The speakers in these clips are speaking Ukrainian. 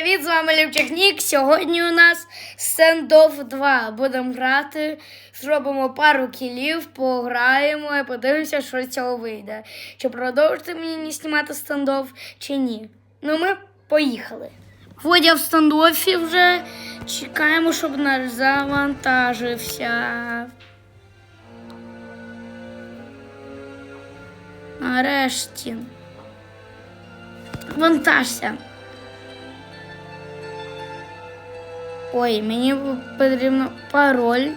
привіт! З вами Лівчахнік. Сьогодні у нас стендоф 2. Будемо грати, зробимо пару кілів, пограємо і подивимося, що з цього вийде. Чи продовжити мені знімати стендоф, чи ні. Ну, ми поїхали. Водя в стендофі вже. Чекаємо, щоб наш завантажився. Нарешті. Вантажся. Ой, мені потрібно пароль.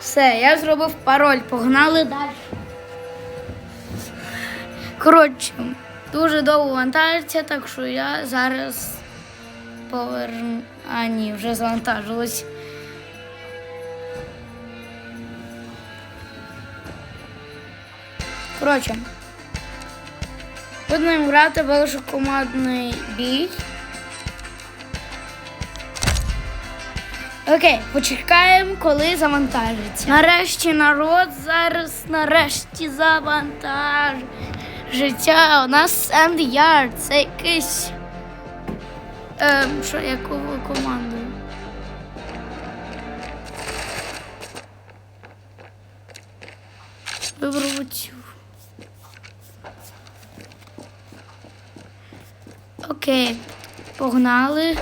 Все, я зробив пароль. Погнали далі. Коротше, дуже довго вантажиться, так що я зараз поверну. А, ні, вже завантажилось. Коротше. Будемо грати великокомандний бій. Окей, почекаємо, коли завантажиться. Нарешті народ зараз нарешті завантажиться. У нас Yard. Це якийсь. Ем, що, яку команду? Виберу цю. Окей, погнали.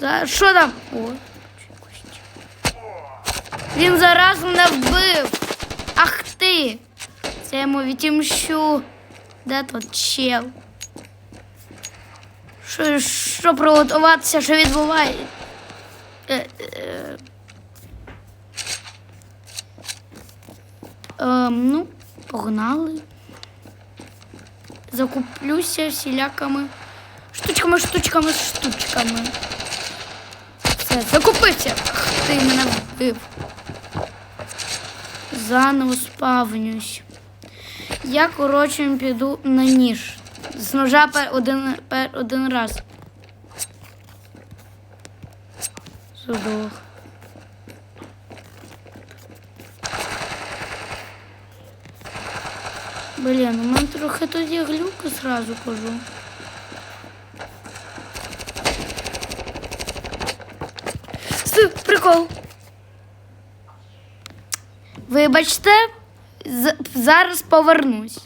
За- Що там? О. Він зараз мене вбив. Ах ти! Це йому відімщу. Де тут чел? Що, що приготуватися, що відбувається? Е, е. Ем, ну, погнали закуплюся всілякими штучками, штучками, штучками. Все, закупився. Ти мене вбив. Заново спавнюсь. Я, коротше, піду на ніж. З ножа пер один, пер один раз. Задох. Блін, у мене трохи тоді глюки зразу кажу. Сти, прикол. Вибачте, зараз повернусь.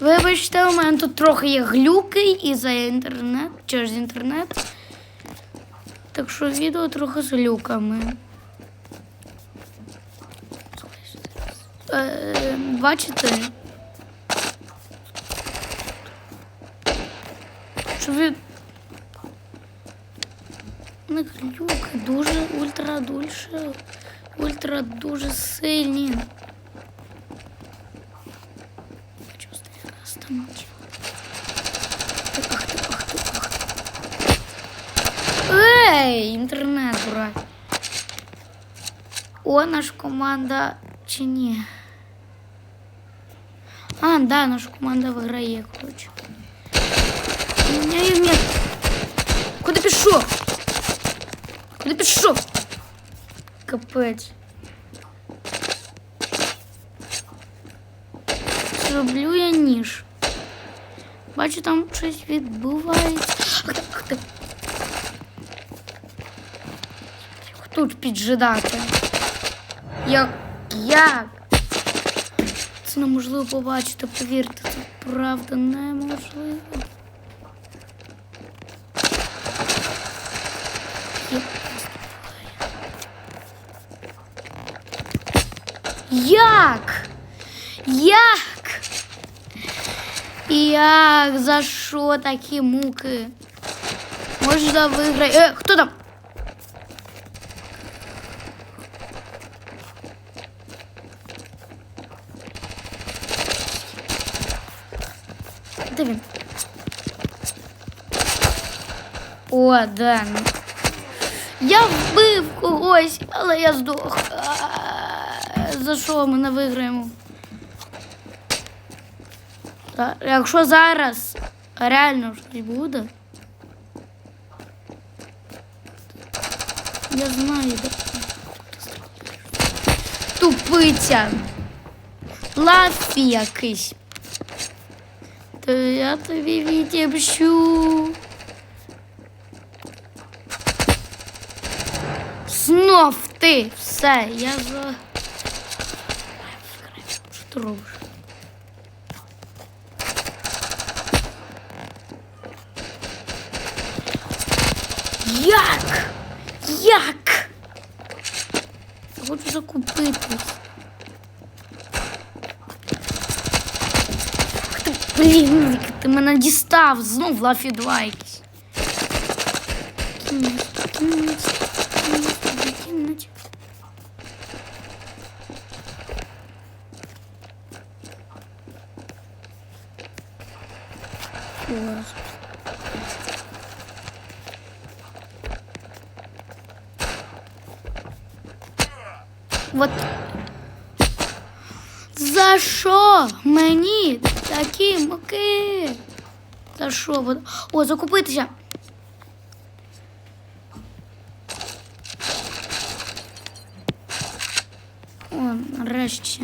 Вибачте, у мене тут трохи є глюки і за інтернет, через інтернет. Так що відео трохи з глюками. Бачите? Що ви. Не глюки дуже ультра дульше. Ультра дуже сильні. Ей, інтернет, брат. О, наша команда чи ні? А, да, наша команда виграє, коротше. Ні, ні, ні. Куди пішов? Куди пішов? Капець. Зроблю я ніж. Бачу, там щось відбувається. Ах так, ах так. Тут піджидати. Як? Як? Це неможливо побачити, повірте, це правда неможливо. Як? Як? Як? За що такі муки? Можна виграти. Е, хто там? Де? О, да. Я вбив когось, але я здох. За що ми не виграємо? Та, Якщо зараз реально щось буде. Я знаю, де. Тупиця. Лафі якийсь. То я тобі відібщу. Знов ти. Все, я за. Що ти? Як? Як? Я хочу закупити. Ах ти, Блін, ти мене дістав. Знов Лафі 2 якийсь. Кинуть, кинуть, кинуть, тобі Вот. За що мені такі муки? За що? воно? О, закупитися. О, нарешті.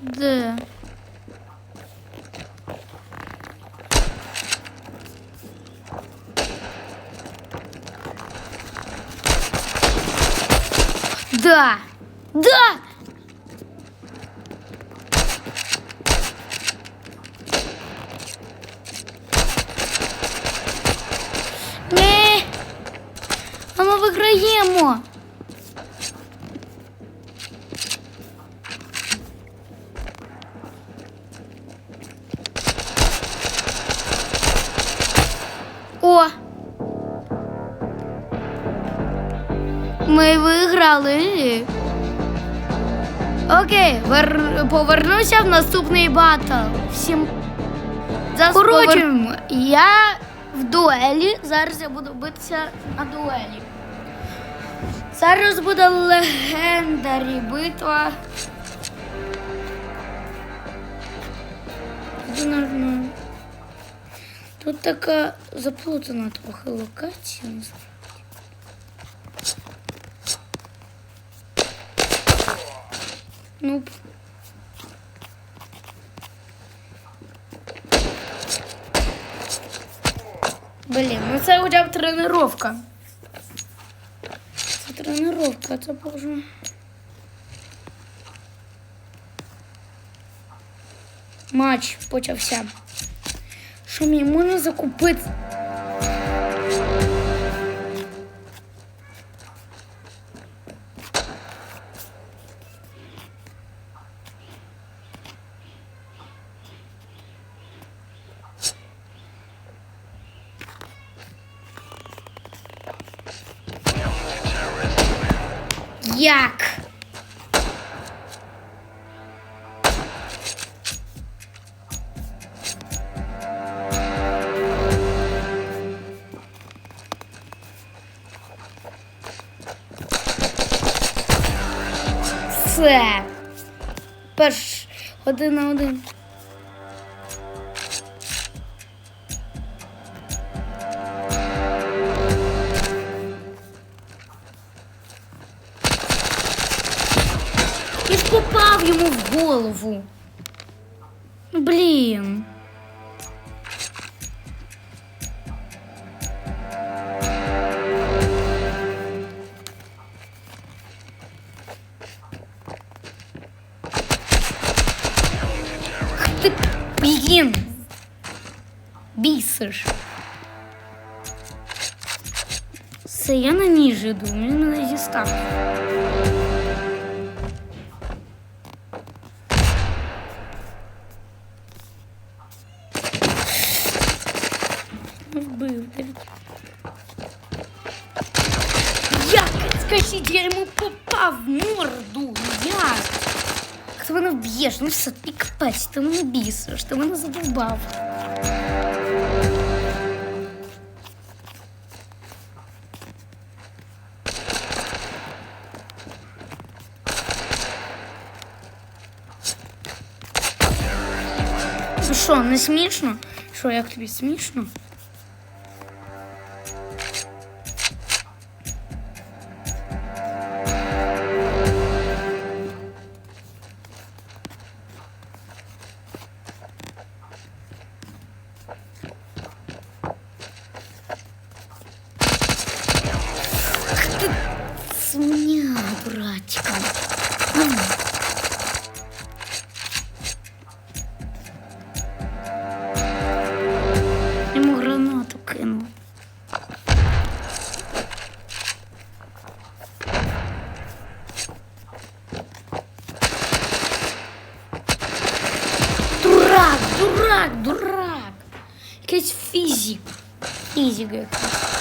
Де? Да! Да! Ні! А ми виграємо! О! Ми виграли. Окей, вер... повернуся в наступний батл. Всім Коротше, я в дуелі. Зараз я буду битися на дуелі. Зараз буде легендарі битва. Тут така заплутана трохи локація. Ну. Блін, ну це хоча б тренування. Це тренування, це боже. Матч почався. Що мені можна закупити? Один на один. І попав йому в голову. Блін. Бісиш. Все, я на ніж іду, він мене дістав. Вбив. Давид. Як? Скажіть, я йому попав в морду. Як? Ти мене вб'єш, ну все, ти капець, ти мене бісиш, ти мене задовбав. Не смішно? Що, як тобі смішно? Дурак, дурак. Якийсь фізик. Фізик якийсь.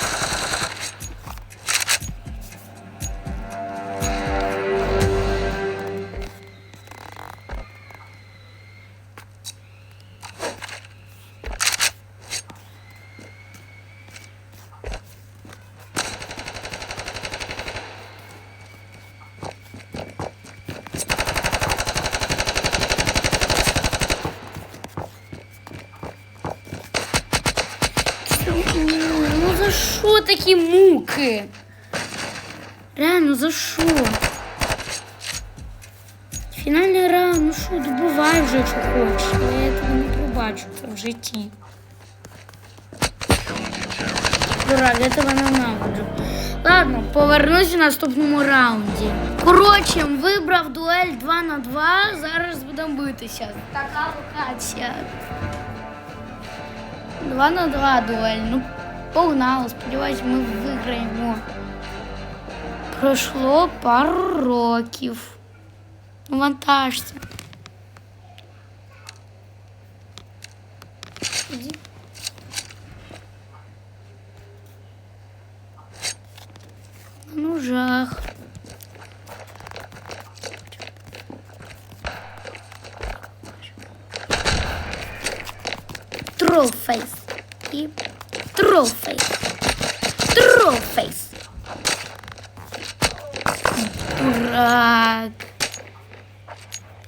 Що такі муки? Реально, за що? Фінальний раунд, ну що, добувай вже, якщо хочеш. Я тебе не пробачу це в житті. Дурак, я тебе ненавиджу. Ладно, повернусь в наступному раунді. Коротше, вибрав дуель 2 на 2. Зараз будемо битися. Така локація. 2 на 2 дуель. Ну, погнали, сподіваюсь, ми виграємо. Пройшло пару років. Ну, вантажці. Іди. Ну, жах. Тролфейс. І тролфейс. Тролфейс. Дурак.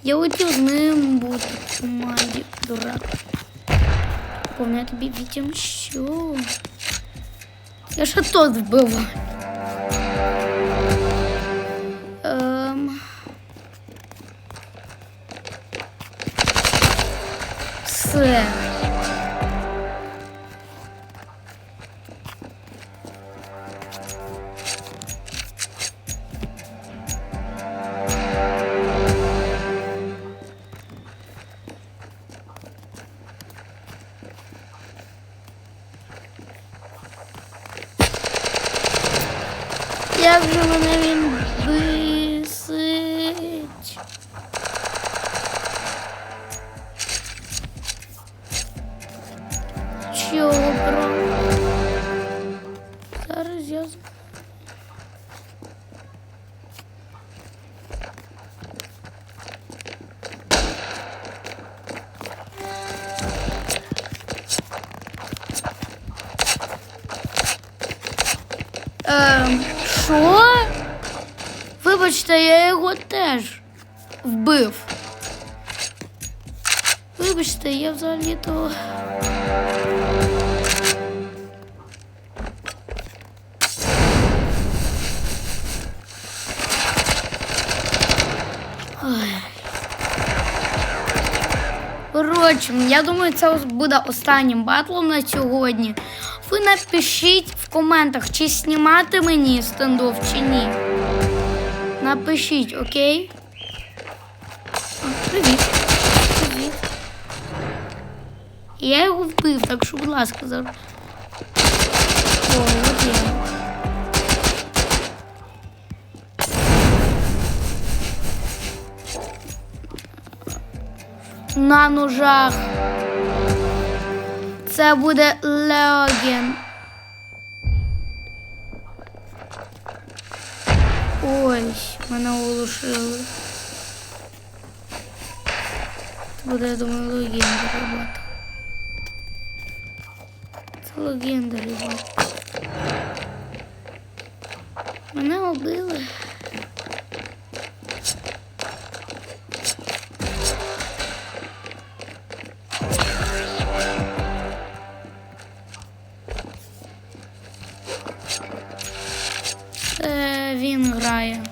Я хотів з ним бути команді. Дурак. Повне я тобі відімщу. Я ще тут вбиваю. Ем... Все. Що? Вибачте, я його теж вбив. Вибачте, я взагалі-то. Ой. Коротше, я думаю, це буде останнім батлом на сьогодні. Ви напишіть коментах, чи знімати мені стендов, чи ні. Напишіть, окей? Привіт. Привіт. Я його вбив, так що, будь ласка, зараз. На ножах. Це буде Леоген. Ой, мене оголошили. Це буде, я думаю, легенда, ребята. Це легенда, ребята. Мене убили. він грає.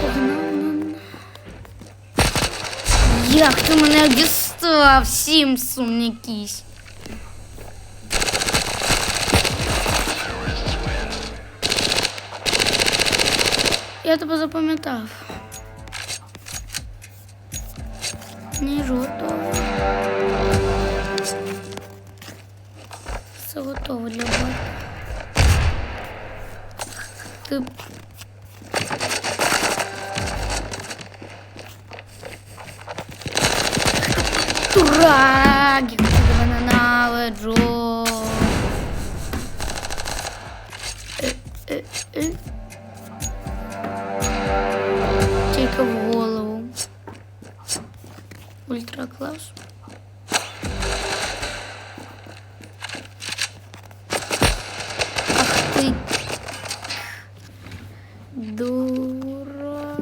Погнав нам. Як ти мене дістав, Сімсум якийсь. Я тебе запам'ятав. Не готово. Все готово для бою. Ти... Дурак! Я тебе ненавиджу. В голову. Ультра клас. Ах ти. Дура.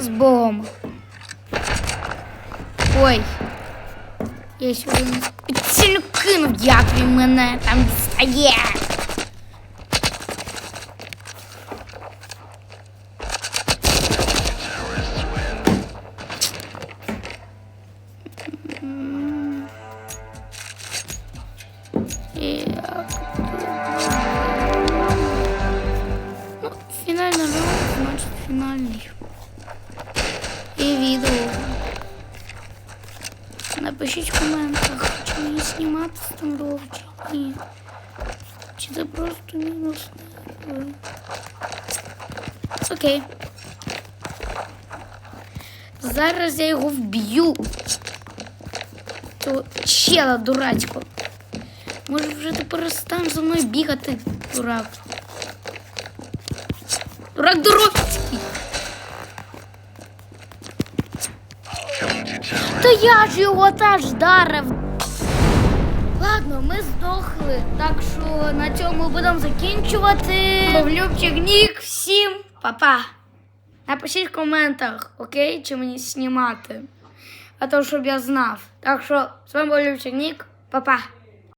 З Богом. Ой. Я сьогодні спеціально кинув, як він мене там дістає. 15 було чи ні. Просто мінус? Це окей. Зараз я його вб'ю. То, чела дурачку. Може вже ти перестанеш за мною бігати, дурак. Дурак дурацький. Та я ж його теж дарив. Ладно, ми здохли, так що на цьому будемо закінчувати. Павлюбчик Нік, всім па-па. Напишіть в коментах, окей, чи мені знімати. А то, щоб я знав. Так що з вами був Любчик Нік, па-па.